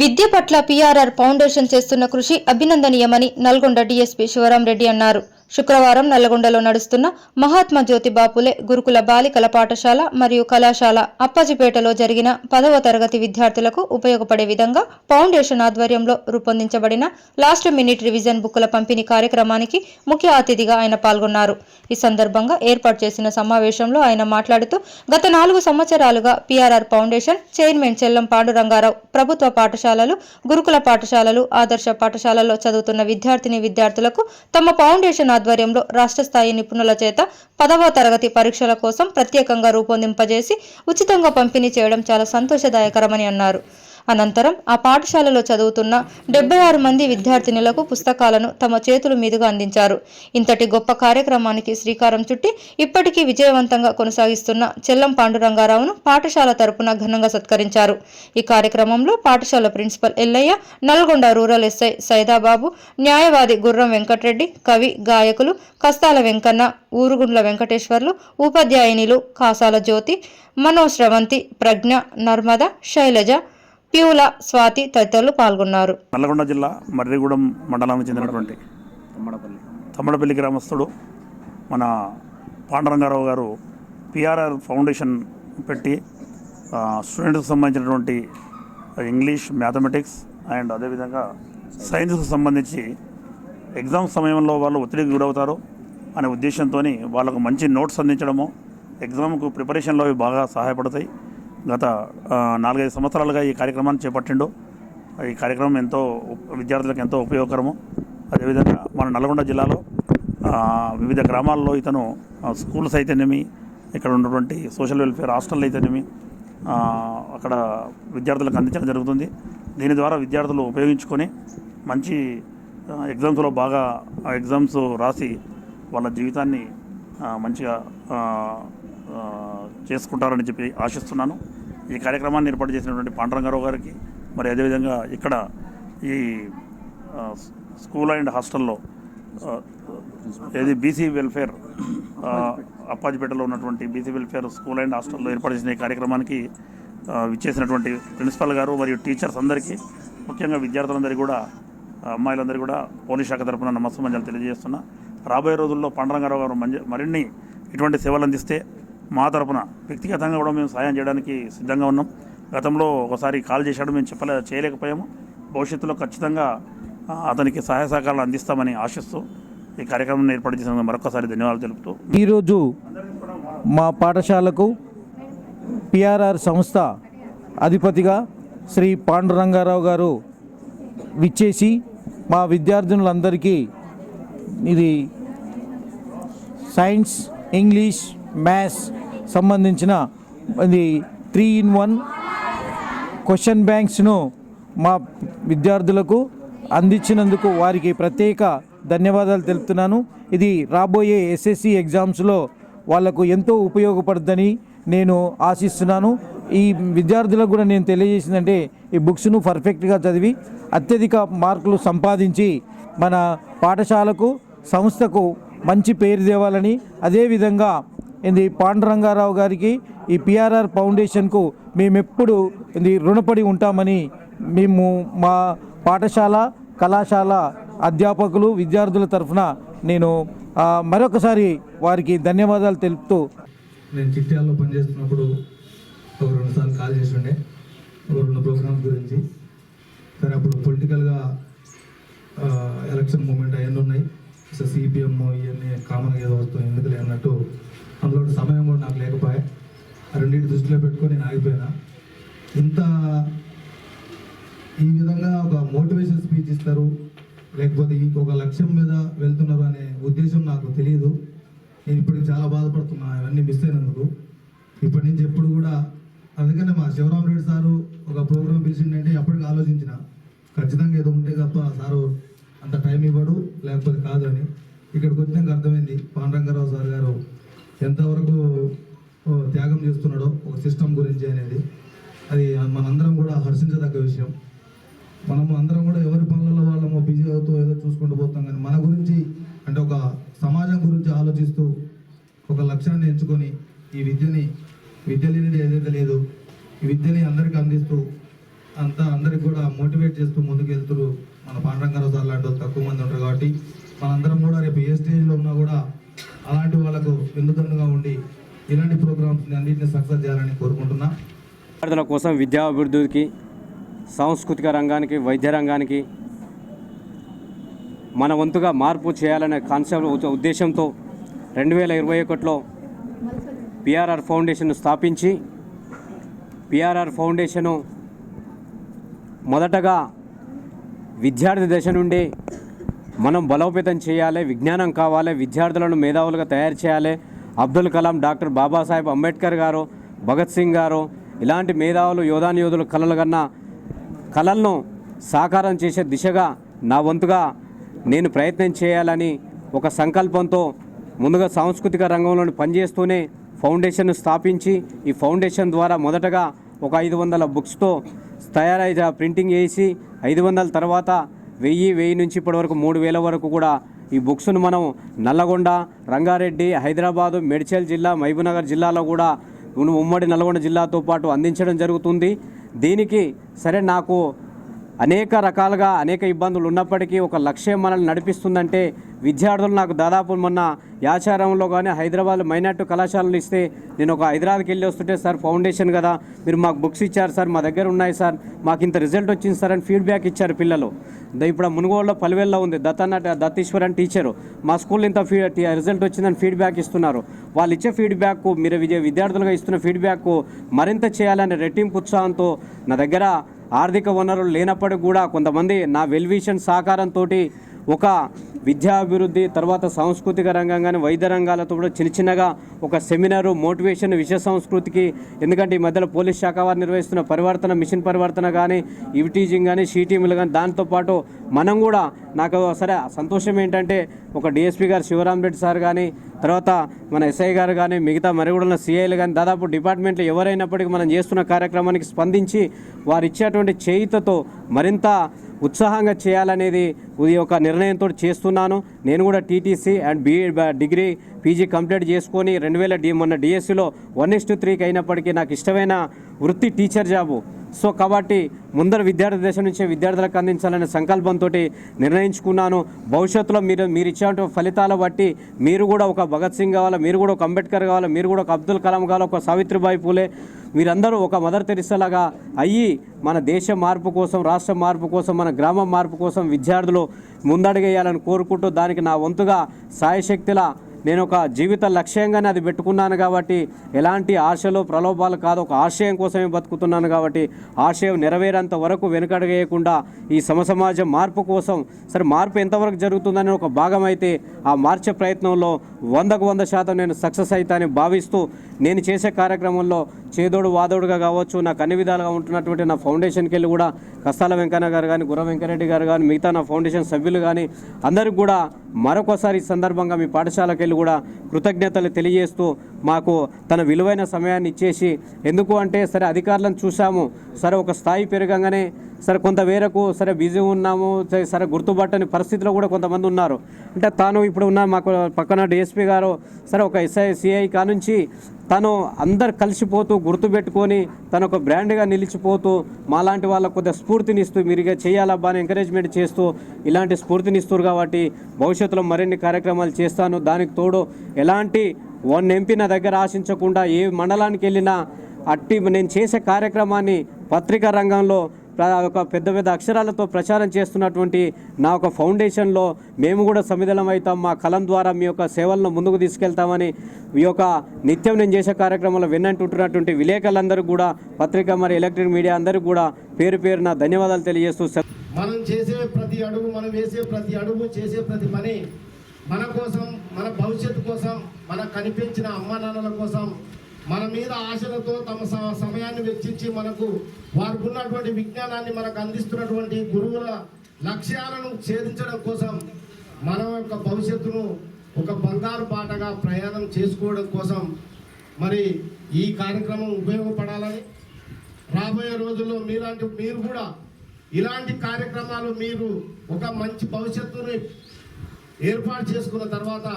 విద్య పట్ల పీఆర్ఆర్ ఫౌండేషన్ చేస్తున్న కృషి అభినందనీయమని నల్గొండ డీఎస్పీ శివరాం రెడ్డి అన్నారు. శుక్రవారం నల్లగొండలో నడుస్తున్న మహాత్మా జ్యోతి బాపులే గురుకుల బాలికల పాఠశాల మరియు కళాశాల అప్పాజిపేటలో జరిగిన పదవ తరగతి విద్యార్థులకు ఉపయోగపడే విధంగా ఫౌండేషన్ ఆధ్వర్యంలో రూపొందించబడిన లాస్ట్ మినిట్ రివిజన్ బుక్కుల పంపిణీ కార్యక్రమానికి ముఖ్య అతిథిగా ఆయన పాల్గొన్నారు. ఈ సందర్భంగా ఏర్పాటు చేసిన సమావేశంలో ఆయన మాట్లాడుతూ గత నాలుగు సంవత్సరాలుగా PRR foundation chairman Chellam Pandurangarao ప్రభుత్వ పాఠశాలలు గురుకుల పాఠశాలలు ఆదర్శ పాఠశాలలో చదువుతున్న విద్యార్థిని విద్యార్థులకు తమ ఫౌండేషన్ ఆధ్వర్యంలో రాష్ట్ర స్థాయి నిపుణుల చేత పదవ తరగతి పరీక్షల కోసం ప్రత్యేకంగా రూపొందింపజేసి ఉచితంగా పంపిణీ చేయడం చాలా సంతోషదాయకరమని అన్నారు. అనంతరం ఆ పాఠశాలలో చదువుతున్న డెబ్బై ఆరు మంది విద్యార్థినులకు పుస్తకాలను తమ చేతుల మీదుగా అందించారు. ఇంతటి గొప్ప కార్యక్రమానికి శ్రీకారం చుట్టి ఇప్పటికీ విజయవంతంగా కొనసాగిస్తున్న చెల్లం పాండురంగారావును పాఠశాల తరపున ఘనంగా సత్కరించారు. ఈ కార్యక్రమంలో పాఠశాల principal Ellaiah Nalgonda rural SI Saidababu న్యాయవాది గుర్రం వెంకటరెడ్డి కవి గాయకులు కస్తాల వెంకన్న ఊరుగుండ్ల వెంకటేశ్వర్లు ఉపాధ్యాయునిలు కాసాల జ్యోతి మనోశ్రవంతి ప్రజ్ఞ నర్మద శైలజ ప్యూల స్వాతి తదితరులు పాల్గొన్నారు. నల్లగొండ జిల్లా మర్రిగూడెం మండలానికి చెందినటువంటి తమ్మడపల్లి. తమ్మడపల్లి గ్రామస్తుడు మన పాండరంగారావు గారు పిఆర్ఆర్ ఫౌండేషన్ పెట్టి స్టూడెంట్స్కి సంబంధించినటువంటి ఇంగ్లీష్ మ్యాథమెటిక్స్ అండ్ అదేవిధంగా సైన్స్కి సంబంధించి ఎగ్జామ్ సమయంలో వాళ్ళు ఒత్తిడికి గురవుతారు అనే ఉద్దేశంతో వాళ్ళకు మంచి నోట్స్ అందించడము ఎగ్జామ్కు ప్రిపరేషన్లో అవి బాగా సహాయపడతాయి. గత నాలుగైదు సంవత్సరాలుగా ఈ కార్యక్రమాన్ని చేపట్టిండు. ఈ కార్యక్రమం ఎంతో విద్యార్థులకు ఎంతో ఉపయోగకరము. అదేవిధంగా మన నల్గొండ జిల్లాలో వివిధ గ్రామాల్లో ఇతను స్కూల్స్ అయితేనేమి ఇక్కడ ఉన్నటువంటి సోషల్ వెల్ఫేర్ హాస్టల్ అయితేనేమి అక్కడ విద్యార్థులకు అందించడం జరుగుతుంది. దీని ద్వారా విద్యార్థులు ఉపయోగించుకొని మంచి ఎగ్జామ్స్లో బాగా ఆ ఎగ్జామ్స్ రాసి వాళ్ళ జీవితాన్ని మంచిగా చేసుకుంటారని చెప్పి ఆశిస్తున్నాను. ఈ కార్యక్రమాన్ని ఏర్పాటు చేసినటువంటి పాండరంగారావు గారికి మరి అదేవిధంగా ఇక్కడ ఈ స్కూల్ అండ్ హాస్టల్లో ఏది బీసీ వెల్ఫేర్ అప్పాజిపేటలో ఉన్నటువంటి బీసీ వెల్ఫేర్ స్కూల్ అండ్ హాస్టల్లో ఏర్పాటు చేసిన ఈ కార్యక్రమానికి ఆ, విచ్చేసినటువంటి ప్రిన్సిపల్ గారు మరియు టీచర్స్ అందరికీ ముఖ్యంగా విద్యార్థులందరికీ కూడా అమ్మాయిలందరికీ కూడా పోలీస్ శాఖ తరఫున నమస్సమంజాలు తెలియజేస్తున్నా. రాబోయే రోజుల్లో పాండురంగారావు గారు మంచి మరిన్ని ఇటువంటి సేవలు అందిస్తే మా తరపున వ్యక్తిగతంగా కూడా మేము సాయం చేయడానికి సిద్ధంగా ఉన్నాం. గతంలో ఒకసారి కాల్ చేశాడు మేము చెప్పలే చేయలేకపోయాము. భవిష్యత్తులో ఖచ్చితంగా అతనికి సహాయ సహకారాలు అందిస్తామని ఆశిస్తూ ఈ కార్యక్రమం ఏర్పాటు చేసిన మరొకసారి ధన్యవాదాలు తెలుపుతూ ఈరోజు మా పాఠశాలకు పిఆర్ఆర్ సంస్థ అధిపతిగా శ్రీ పాండురంగారావు గారు విచ్చేసి మా విద్యార్థినులందరికీ ఇది సైన్స్ ఇంగ్లీష్ మ్యాథ్స్ సంబంధించిన ఇది త్రీ ఇన్ వన్ క్వశ్చన్ బ్యాంక్స్ను మా విద్యార్థులకు అందించినందుకు వారికి ప్రత్యేక ధన్యవాదాలు తెలుపుతున్నాను. ఇది రాబోయే ఎస్ఎస్సి ఎగ్జామ్స్లో వాళ్ళకు ఎంతో ఉపయోగపడుతుందని నేను ఆశిస్తున్నాను. ఈ విద్యార్థులకు కూడా నేను తెలియజేసిందంటే ఈ బుక్స్ను పర్ఫెక్ట్గా చదివి అత్యధిక మార్కులు సంపాదించి మన పాఠశాలకు సంస్థకు మంచి పేరు తేవాలని అదేవిధంగా ఇది పాండురంగారావు గారికి ఈ పిఆర్ఆర్ ఫౌండేషన్కు మేమెప్పుడు ఇది రుణపడి ఉంటామని మేము మా పాఠశాల కళాశాల అధ్యాపకులు విద్యార్థుల తరఫున నేను మరొకసారి వారికి ధన్యవాదాలు తెలుపుతూ నేను చిట్యాల్లో పనిచేస్తున్నప్పుడు ఒక రెండుసార్లు కాల్ చేసిండే ఒక రెండు ప్రోగ్రామ్స్ గురించి. సరే అప్పుడు పొలిటికల్గా ఎలక్షన్ మూమెంట్ అవన్నీ ఉన్నాయి సో సిపిఎం ఇవన్నీ కామన్గా ఏదో వస్తుంది ఎందుకులే అన్నట్టు అందులో సమయం కూడా నాకు లేకపోయా. ఆ రెండింటి దృష్టిలో పెట్టుకొని నేను ఆగిపోయినా. ఇంత ఈ విధంగా ఒక మోటివేషన్ స్పీచ్ ఇస్తారు లేకపోతే ఇంకొక లక్ష్యం మీద వెళ్తున్నారు అనే ఉద్దేశం నాకు తెలియదు నేను ఇప్పటికి చాలా బాధపడుతున్నా ఇవన్నీ మిస్ అయినందుకు. ఇప్పటి నుంచి ఎప్పుడు కూడా అందుకనే మా శివరాం రెడ్డి సారు ఒక ప్రోగ్రామ్ పిలిచిండంటే అప్పటికి ఆలోచించిన. ఖచ్చితంగా ఏదో ఉంటే తప్ప సారు అంత టైం ఇవ్వడు లేకపోతే కాదు అని. ఇక్కడికి వచ్చినాక అర్థమైంది పాండరంగారావు సార్ గారు ఎంతవరకు త్యాగం చేస్తున్నాడో ఒక సిస్టమ్ గురించి అనేది. అది మనందరం కూడా హర్షించదగ్గ విషయం. మనము అందరం కూడా ఎవరి పనులలో వాళ్ళము బిజీ అవుతూ ఏదో చూసుకుంటూ పోతాం కానీ మన గురించి అంటే ఒక సమాజం గురించి ఆలోచిస్తూ ఒక లక్ష్యాన్ని ఎంచుకొని ఈ విద్యని విద్య లేనిది ఏదైతే లేదు ఈ విద్యని అందరికీ అందిస్తూ అంతా అందరికి కూడా మోటివేట్ చేస్తూ ముందుకెళ్తురు మన పాండరంగారావు సార్ లాంటి తక్కువ మంది ఉంటారు కాబట్టి మనందరం కూడా రేపు ఏ స్టేజ్లో ఉన్నా కూడా అలాంటి వాళ్ళకు వెన్నుదన్నుగా ఉండి ఇలాంటి ప్రోగ్రామ్స్ అన్నింటిని సక్సెస్ చేయాలని కోరుకుంటున్నా. విద్యార్థుల కోసం విద్యాభివృద్ధికి సాంస్కృతిక రంగానికి వైద్య రంగానికి మన వంతుగా మార్పు చేయాలనే కాన్సెప్ట్ ఉద్దేశంతో రెండు వేల ఇరవై ఒకటిలో పిఆర్ఆర్ ఫౌండేషన్ స్థాపించి పిఆర్ఆర్ ఫౌండేషను మొదటగా విద్యార్థి దశ నుండి మనం బలోపేతం చేయాలి విజ్ఞానం కావాలి విద్యార్థులను మేధావులుగా తయారు చేయాలి. అబ్దుల్ కలాం డాక్టర్ బాబాసాహెబ్ అంబేద్కర్ గారు భగత్ సింగ్ గారు ఇలాంటి మేధావులు యోధాన్ యోధులు కలలు కన్నా కళలను సాకారం చేసే దిశగా నా వంతుగా నేను ప్రయత్నం చేయాలని ఒక సంకల్పంతో ముందుగా సాంస్కృతిక రంగంలో పనిచేస్తూనే ఫౌండేషన్ను స్థాపించి ఈ ఫౌండేషన్ ద్వారా మొదటగా ఒక ఐదు వందల బుక్స్తో తయారై ప్రింటింగ్ చేసి ఐదు వందల తర్వాత వెయ్యి వెయ్యి నుంచి ఇప్పటివరకు మూడు వేల వరకు కూడా ఈ బుక్స్ను మనం నల్లగొండ రంగారెడ్డి హైదరాబాదు మేడ్చల్ జిల్లా మహబూబ్నగర్ జిల్లాలో కూడా ఉమ్మడి నల్గొండ జిల్లాతో పాటు అందించడం జరుగుతుంది. దీనికి సరే నాకు అనేక రకాలుగా అనేక ఇబ్బందులు ఉన్నప్పటికీ ఒక లక్ష్యం మనల్ని నడిపిస్తుందంటే విద్యార్థులు నాకు దాదాపు మొన్న యాచారంలో కానీ హైదరాబాద్ మైనార్టీ కళాశాలలు ఇస్తే నేను ఒక హైదరాబాద్కి వెళ్ళి వస్తుంటే సార్ ఫౌండేషన్ కదా మీరు మాకు బుక్స్ ఇచ్చారు సార్ మా దగ్గర ఉన్నాయి సార్ మాకు ఇంత రిజల్ట్ వచ్చింది సార్ అని ఫీడ్బ్యాక్ ఇచ్చారు పిల్లలు. ఇప్పుడు మునుగోడులో పలివేల్లో ఉంది దత్తన్న దత్తీశ్వర్ అని టీచరు మా స్కూల్ ఇంత ఫీ రిజల్ట్ వచ్చిందని ఫీడ్బ్యాక్ ఇస్తున్నారు. వాళ్ళు ఇచ్చే ఫీడ్బ్యాక్ మీరు విద్యార్థులుగా ఇస్తున్న ఫీడ్బ్యాక్ మరింత చేయాలనే రెట్టింపు ఉత్సాహంతో నా దగ్గర ఆర్థిక వనరులు లేనప్పటికీ కూడా కొంతమంది నా వెల్విషన్ సహకారంతో ఒక విద్యాభివృద్ధి తర్వాత సాంస్కృతిక రంగం కానీ వైద్య రంగాలతో కూడా చిన్న చిన్నగా ఒక సెమినారు మోటివేషన్ విశ్వ సంస్కృతికి ఎందుకంటే ఈ మధ్యలో పోలీస్ శాఖ వారు నిర్వహిస్తున్న పరివర్తన మిషన్ పరివర్తన కానీ ఇవి కానీ షీటీములు కానీ దాంతోపాటు మనం కూడా నాకు సరే సంతోషం ఏంటంటే ఒక డిఎస్పీ గారు శివరామ్ రెడ్డి సార్ కానీ తర్వాత మన ఎస్ఐ గారు కానీ మిగతా మరుగుడున్న సిఐలు కానీ దాదాపు డిపార్ట్మెంట్లో ఎవరైనప్పటికీ మనం చేస్తున్న కార్యక్రమానికి స్పందించి వారు ఇచ్చేటువంటి చేయితతో మరింత ఉత్సాహంగా చేయాలనేది ఇది ఒక నిర్ణయంతో చేస్తున్నాను. నేను కూడా TTC and BA degree PG complete చేసుకొని రెండు వేల డి మొన్న డిఎస్సిలో వన్ ఇస్ టు త్రీకి అయినప్పటికీ నాకు ఇష్టమైన వృత్తి టీచర్ జాబు. సో కాబట్టి ముందర విద్యార్థి దశ నుంచే విద్యార్థులకు అందించాలనే సంకల్పంతో నిర్ణయించుకున్నాను. భవిష్యత్తులో మీరు మీరు ఇచ్చే ఫలితాల బట్టి మీరు కూడా ఒక భగత్ సింగ్ కావాలా మీరు కూడా ఒక అంబేద్కర్ కావాలా మీరు కూడా ఒక అబ్దుల్ కలాం కావాలా ఒక సావిత్రిబాయి పూలే మీరందరూ ఒక మదర్ తెరిసలాగా అయ్యి మన దేశ మార్పు కోసం రాష్ట్ర మార్పు కోసం మన గ్రామం మార్పు కోసం విద్యార్థులు ముందడుగేయాలని కోరుకుంటూ దానికి నా వంతుగా సాయశక్తిలా నేను ఒక జీవిత లక్ష్యంగానే అది పెట్టుకున్నాను కాబట్టి ఎలాంటి ఆశలు ప్రలోభాలు కాదు. ఒక ఆశయం కోసమే బతుకుతున్నాను కాబట్టి ఆశయం నెరవేరేంత వరకు వెనుకడగేయకుండా ఈ సమసమాజం మార్పు కోసం సరే మార్పు ఎంతవరకు జరుగుతుందని ఒక భాగం అయితే ఆ మార్చే ప్రయత్నంలో వందకు వంద శాతం నేను సక్సెస్ అవుతానని భావిస్తూ నేను చేసే కార్యక్రమంలో చేదోడు వాదోడుగా కావచ్చు నాకు అన్ని విధాలుగా ఉంటున్నటువంటి నా ఫౌండేషన్కి వెళ్ళి కూడా కస్తాల వెంకన్న గారు కానీ గుర్ర వెంకరెడ్డి గారు కానీ మిగతా నా ఫౌండేషన్ సభ్యులు కానీ అందరికి కూడా మరొకసారి ఈ సందర్భంగా మీ పాఠశాలకు వెళ్ళి కూడా కృతజ్ఞతలు తెలియజేస్తూ మాకు తన విలువైన సమయాన్ని ఇచ్చేసి ఎందుకు అంటే సరే అధికారులను చూసాము సరే ఒక స్థాయి పెరగంగానే సరే కొంత వేరకు సరే బిజీ ఉన్నాము సరే- సరే గుర్తుపట్టని పరిస్థితిలో కూడా కొంతమంది ఉన్నారు. అంటే తాను ఇప్పుడు ఉన్న మాకు పక్కన డిఎస్పీ గారు సరే ఒక ఎస్ఐ సిఐ కానుంచి తను అందరు కలిసిపోతూ గుర్తుపెట్టుకొని తను ఒక బ్రాండ్గా నిలిచిపోతూ మాలాంటి వాళ్ళకు కొద్దిగా స్ఫూర్తినిస్తూ మీరుగా చేయాలబ్బా అని ఎంకరేజ్మెంట్ చేస్తూ ఇలాంటి స్ఫూర్తినిస్తారు కాబట్టి భవిష్యత్తులో మరిన్ని కార్యక్రమాలు చేస్తాను. దానికి తోడు ఎలాంటి వన్ ఎంపీ నా దగ్గర ఆశించకుండా ఏ మండలానికి వెళ్ళినా అట్టి నేను చేసే కార్యక్రమాన్ని పత్రికా రంగంలో ఒక పెద్ద పెద్ద అక్షరాలతో ప్రచారం చేస్తున్నటువంటి నా ఒక ఫౌండేషన్లో మేము కూడా సమిదలం అవుతాం. మా కలం ద్వారా మీ యొక్క సేవలను ముందుకు తీసుకెళ్తామని ఈ యొక్క నిత్యం నేను చేసే కార్యక్రమంలో విన్నంటుంటున్నటువంటి విలేకరులందరూ కూడా పత్రిక మరి ఎలక్ట్రిక్ మీడియా అందరూ కూడా పేరు పేరున ధన్యవాదాలు తెలియజేస్తూ మనం చేసే ప్రతి అడుగు మనం వేసే ప్రతి అడుగు చేసే ప్రతి పని మన కోసం మన భవిష్యత్తు కోసం మన కనిపించిన అమ్మా నాన్నల కోసం మన మీద ఆశలతో తమ సమయాన్ని వెచ్చించి మనకు వారికి ఉన్నటువంటి విజ్ఞానాన్ని మనకు అందిస్తున్నటువంటి గురువుల లక్ష్యాలను ఛేదించడం కోసం మన యొక్క భవిష్యత్తును ఒక బంగారు బాటగా ప్రయాణం చేసుకోవడం కోసం మరి ఈ కార్యక్రమం ఉపయోగపడాలని రాబోయే రోజుల్లో మీలాంటి మీరు కూడా ఇలాంటి కార్యక్రమాలు మీరు ఒక మంచి భవిష్యత్తుని ఏర్పాటు చేసుకున్న తర్వాత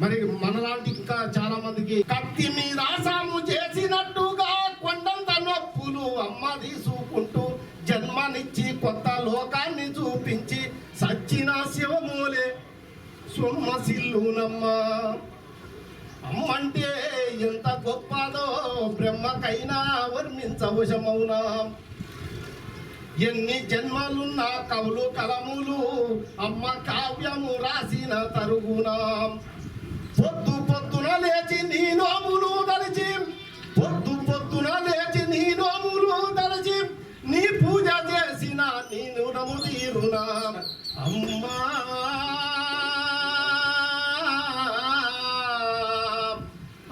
మరి మనలాంటి ఇంకా చాలా మందికి కత్తి మీద సాము చేసినట్టుగా కొండంత నొప్పులు అమ్మ తీసుకుంటూ జన్మనిచ్చి కొత్త లోకాన్ని చూపించి సచ్చిన శివమూలే సొమ్మసిల్లునమ్మా అమ్మంటే ఎంత గొప్పదో బ్రహ్మకైనా వర్ణించవశమౌనా ఎన్ని జన్మలున్న కవులు కలములు అమ్మ కావ్యము రాసిన తరుగునా. పొద్దు పొద్దున లేచి నీ నోములు దలిచి. పొద్దు పొద్దున లేచి నీ నోములు దలిచి. నీ పూజ చేసిన నీ నుడము తీరునా. అమ్మా!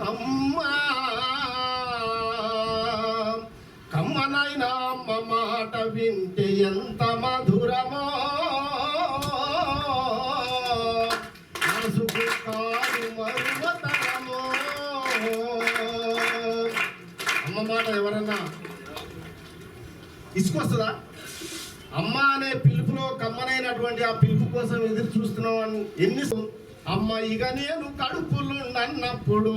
అమ్మా! కమ్మనైనా అమ్మ మాట వింటే ఎంత ఇసుకొస్తుందా అమ్మ అనే పిలుపులో కమ్మనైనటువంటి ఆ పిలుపు కోసం ఎదురు చూస్తున్నాం అని ఎన్ని అమ్మ ఇక నేను కడుపులుండన్నప్పుడు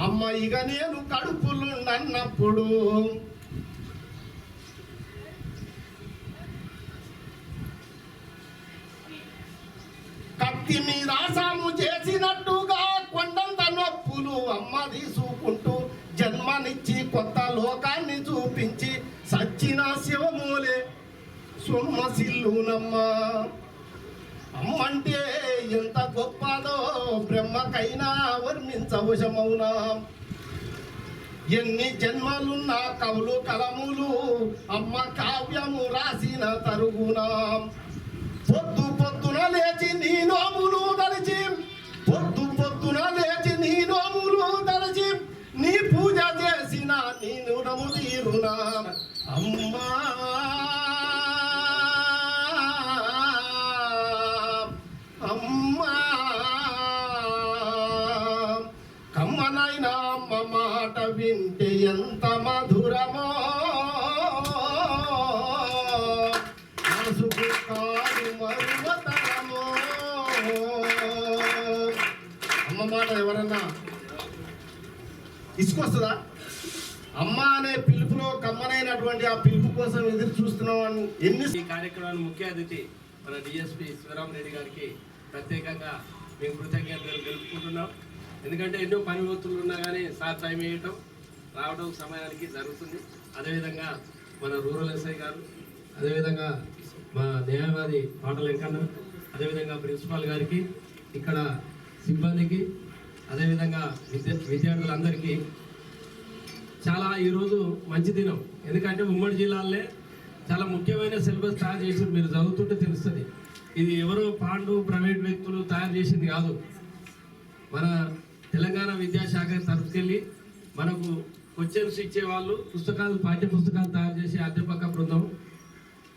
అమ్మ ఇక నేను కడుపులుండన్నప్పుడు కత్తి మీద సాము చేసినట్టుగా కొండంత నొప్పులు అమ్మ తీసుకుంటూ జన్మనిచ్చి కొత్త లోకాన్ని చూపించి సచ్చిన శివమూలే సొమ్మసిల్లునమ్మా అమ్మంటే ఎంత గొప్పదో బ్రహ్మకైనా వర్ణించవశమౌనా ఎన్ని జన్మలున్న కవులు కలములు అమ్మ కావ్యము రాసిన తరుగునా. పొద్దు పొద్దున లేచి నీ నోములు దలిచి పొద్దు పొద్దున లేచి నీ నోములు దలిచి నీ పూజ చే తీరునా అమ్మా అమ్మా కమ్మనైనా అమ్మ మాట వింటే ఎంత మధురమో మనసుకు కాదు మరువతరమో అమ్మ మాట ఎవరన్నా ఇసుకొస్తుందా అమ్మ అనే పిలుపులో కమ్మనైనటువంటి ఆ పిలుపు కోసం ఎదురు చూస్తున్నాం అని ఎన్ని ఈ కార్యక్రమానికి ముఖ్య అతిథి మన డిఎస్పి శివరామ్ రెడ్డి గారికి ప్రత్యేకంగా మేము కృతజ్ఞతలు తెలుపుకుంటున్నాం. ఎందుకంటే ఎన్నో పని ఒత్తులు ఉన్నా కానీ సార్ టైం వేయటం రావడం సమయానికి జరుగుతుంది. అదేవిధంగా మన రూరల్ ఎస్ఐ గారు అదేవిధంగా మా న్యాయవాది పాటల వెంకన్న అదేవిధంగా ప్రిన్సిపాల్ గారికి ఇక్కడ సిబ్బందికి అదేవిధంగా విద్య విద్యార్థులందరికీ చాలా ఈరోజు మంచి దినం. ఎందుకంటే ఉమ్మడి జిల్లాలే చాలా ముఖ్యమైన సిలబస్ తయారు చేసి మీరు చదువుతుంటే తెలుస్తుంది. ఇది ఎవరో పాండు ప్రైవేట్ వ్యక్తులు తయారు చేసింది కాదు. మన తెలంగాణ విద్యాశాఖ తరఫుకెళ్ళి మనకు క్వశ్చన్స్ ఇచ్చేవాళ్ళు పుస్తకాలు పాఠ్య పుస్తకాలు తయారు చేసి అధ్యాపక బృందం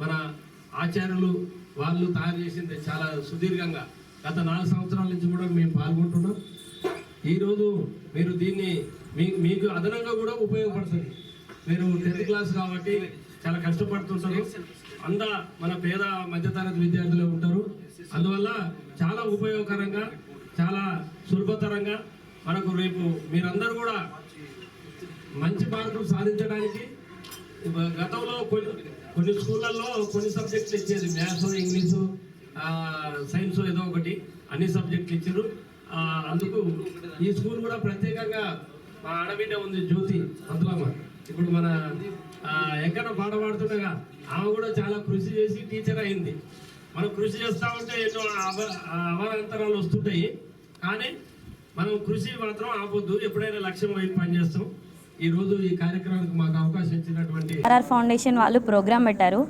మన ఆచార్యులు వాళ్ళు తయారు చేసింది చాలా సుదీర్ఘంగా. గత నాలుగు సంవత్సరాల నుంచి కూడా మేము పాల్గొంటున్నాం. ఈరోజు మీరు దీన్ని మీ మీకు అదనంగా కూడా ఉపయోగపడుతుంది. మీరు టెన్త్ క్లాస్ కాబట్టి చాలా కష్టపడుతుంటారు. అందా మన పేద మధ్యతరగతి విద్యార్థులు ఉంటారు. అందువల్ల చాలా ఉపయోగకరంగా చాలా సులభతరంగా మనకు రేపు మీరందరూ కూడా మంచి మార్కులు సాధించడానికి గతంలో కొన్ని కొన్ని స్కూళ్ళల్లో కొన్ని సబ్జెక్టులు ఇచ్చేది. మ్యాథ్స్ ఇంగ్లీషు సైన్స్ ఏదో ఒకటి అన్ని సబ్జెక్టులు ఇచ్చారు. అందుకు ఈ స్కూల్ కూడా ప్రత్యేకంగా మా ఆడబిడ్డ ఉంది జ్యోతి అందులమ్మ. ఇప్పుడు మన ఎక్కడ పాట పాడుతుండగా ఆమె కూడా చాలా కృషి చేసి టీచర్ అయింది. మనం కృషి చేస్తూ ఉంటే ఎన్నో అవ అవాంతరాలు వస్తుంటాయి. కానీ మనం కృషి మాత్రం ఆపొద్దు. ఎప్పుడైనా లక్ష్యం వైపు పనిచేస్తాం ఈ రోజు ఈ కార్యక్రమానికి మాకు అవకాశం ఇచ్చినటువంటి ఆర్ఆర్ ఫౌండేషన్ వాళ్ళు ప్రోగ్రామ్ పెట్టారు.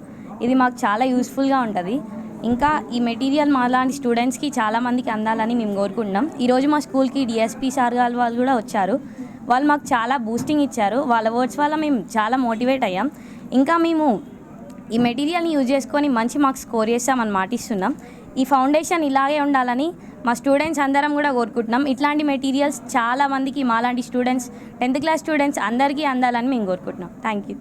ఇది మాకు చాలా యూస్ఫుల్గా ఉంటుంది. ఇంకా ఈ మెటీరియల్ మాలాంటి స్టూడెంట్స్కి చాలామందికి అందాలని మేము కోరుకుంటున్నాం. ఈరోజు మా స్కూల్కి డిఎస్పీ సార్ గారు వాళ్ళు కూడా వచ్చారు. వాళ్ళు మాకు చాలా బూస్టింగ్ ఇచ్చారు. వాళ్ళ వర్డ్స్ వల్ల మేము చాలా మోటివేట్ అయ్యాం. ఇంకా మేము ఈ మెటీరియల్ని యూజ్ చేసుకొని మంచి మార్క్స్ స్కోర్ చేస్తామని మాటిస్తున్నాం. ఈ ఫౌండేషన్ ఇలాగే ఉండాలని మా స్టూడెంట్స్ అందరం కూడా కోరుకుంటున్నాం. ఇట్లాంటి మెటీరియల్స్ చాలా మందికి మాలాంటి స్టూడెంట్స్ టెన్త్ క్లాస్ స్టూడెంట్స్ అందరికీ అందాలని మేము కోరుకుంటున్నాం. Thank you